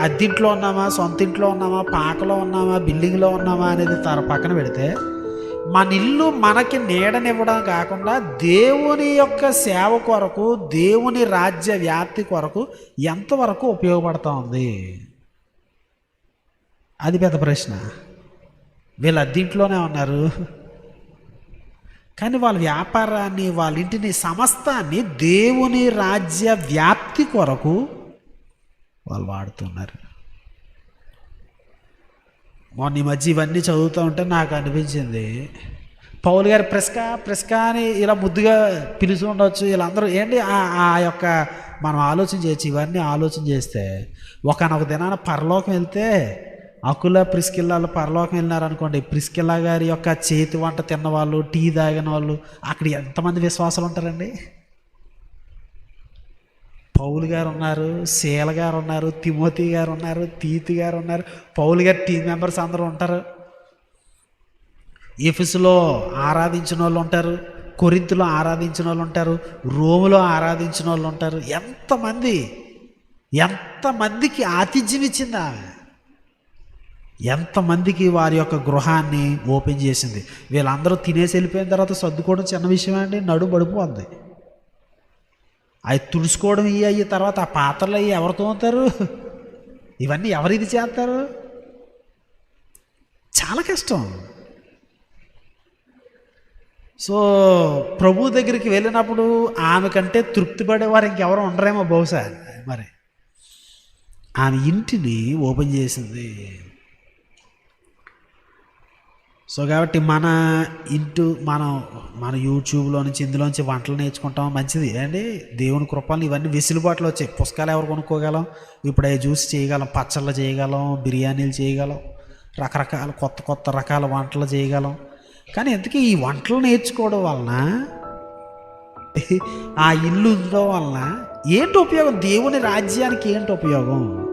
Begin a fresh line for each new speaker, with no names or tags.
అద్దింట్లో ఉన్నామా? సొంత ఇంట్లో ఉన్నామా? పాకలో ఉన్నామా? బిల్డింగ్లో ఉన్నామా? అనేది తన పక్కన పెడితే మన ఇల్లు మనకి నీడనివ్వడం కాకుండా దేవుని యొక్క సేవ కొరకు దేవుని రాజ్య వ్యాప్తి కొరకు ఎంతవరకు ఉపయోగపడతా ఉంది? అది పెద్ద ప్రశ్న. వీళ్ళు అద్దింట్లోనే ఉన్నారు. కానీ వాళ్ళ వ్యాపారాన్ని వాళ్ళ ఇంటిని సమస్తాన్ని దేవుని రాజ్య వ్యాప్తి కొరకు వాళ్ళు వాడుతున్నారు. మొన్న ఈ మధ్య ఇవన్నీ చదువుతూ ఉంటే నాకు అనిపించింది. పౌల్ గారు ప్రెస్కా ప్రెస్కా అని ఇలా ముద్దుగా పిలిచి ఉండొచ్చు. వీళ్ళందరూ ఏంటి? ఆ- ఆ యొక్క మనం ఆలోచన చేయొచ్చు. ఇవన్నీ ఆలోచన చేస్తే ఒకనొక దినాన పరలోకం వెళ్తే అకుల ప్రిస్కిల్లాలు పరలోకం వెళ్ళినారనుకోండి ప్రిస్కిల్లా గారి యొక్క చేతి వంట తిన్నవాళ్ళు టీ తాగిన వాళ్ళు అక్కడ ఎంతమంది విశ్వాసాలు ఉంటారండి? పౌలు గారు ఉన్నారు శీల గారు ఉన్నారు తిమోతి గారు ఉన్నారు తీతి గారు ఉన్నారు. పౌలు గారు టీం మెంబర్స్ అందరూ ఉంటారు. ఎఫిస్లో ఆరాధించిన వాళ్ళు ఉంటారు కొరింతలో ఆరాధించిన వాళ్ళు ఉంటారు రోములో ఆరాధించిన వాళ్ళు ఉంటారు. ఎంతమంది? ఎంతమందికి ఆతిథ్యం ఇచ్చింది ఆమె? ఎంతమందికి వారి యొక్క గృహాన్ని ఓపెన్ చేసింది? వీళ్ళందరూ తినేసి వెళ్ళిపోయిన తర్వాత సర్దుకోవడం చిన్న విషయం అండి. నడు పడిపోద్ది అవి తుడుచుకోవడం ఇవి అయ్యి తర్వాత ఆ పాత్రలు అయ్యి ఎవరు తోముతారు ఇవన్నీ ఎవరు ఇది చేస్తారు? చాలా కష్టం. సో ప్రభు దగ్గరికి వెళ్ళినప్పుడు ఆమె కంటే తృప్తి పడేవారు ఇంకెవరు ఉండరేమో బహుశా. మరి ఆమె ఇంటిని ఓపెన్ చేసింది. సో కాబట్టి మన ఇంటూ మనం మన యూట్యూబ్లో నుంచి ఇందులోంచి వంటలు నేర్చుకుంటాం. మంచిది. అండి దేవుని కృపలు ఇవన్నీ వెసులుబాట్లు వచ్చాయి. పుస్తకాలు ఎవరు కొనుక్కోగలం? ఇప్పుడు జ్యూస్ చేయగలం పచ్చళ్ళు చేయగలం బిర్యానీలు చేయగలం రకరకాల కొత్త కొత్త రకాల వంటలు చేయగలం. కానీ ఎందుకు ఈ వంటలు నేర్చుకోవడం వలన ఆ ఇల్లు ఉండడం వలన ఏంటి ఉపయోగం? దేవుని రాజ్యానికి ఏంటి ఉపయోగం?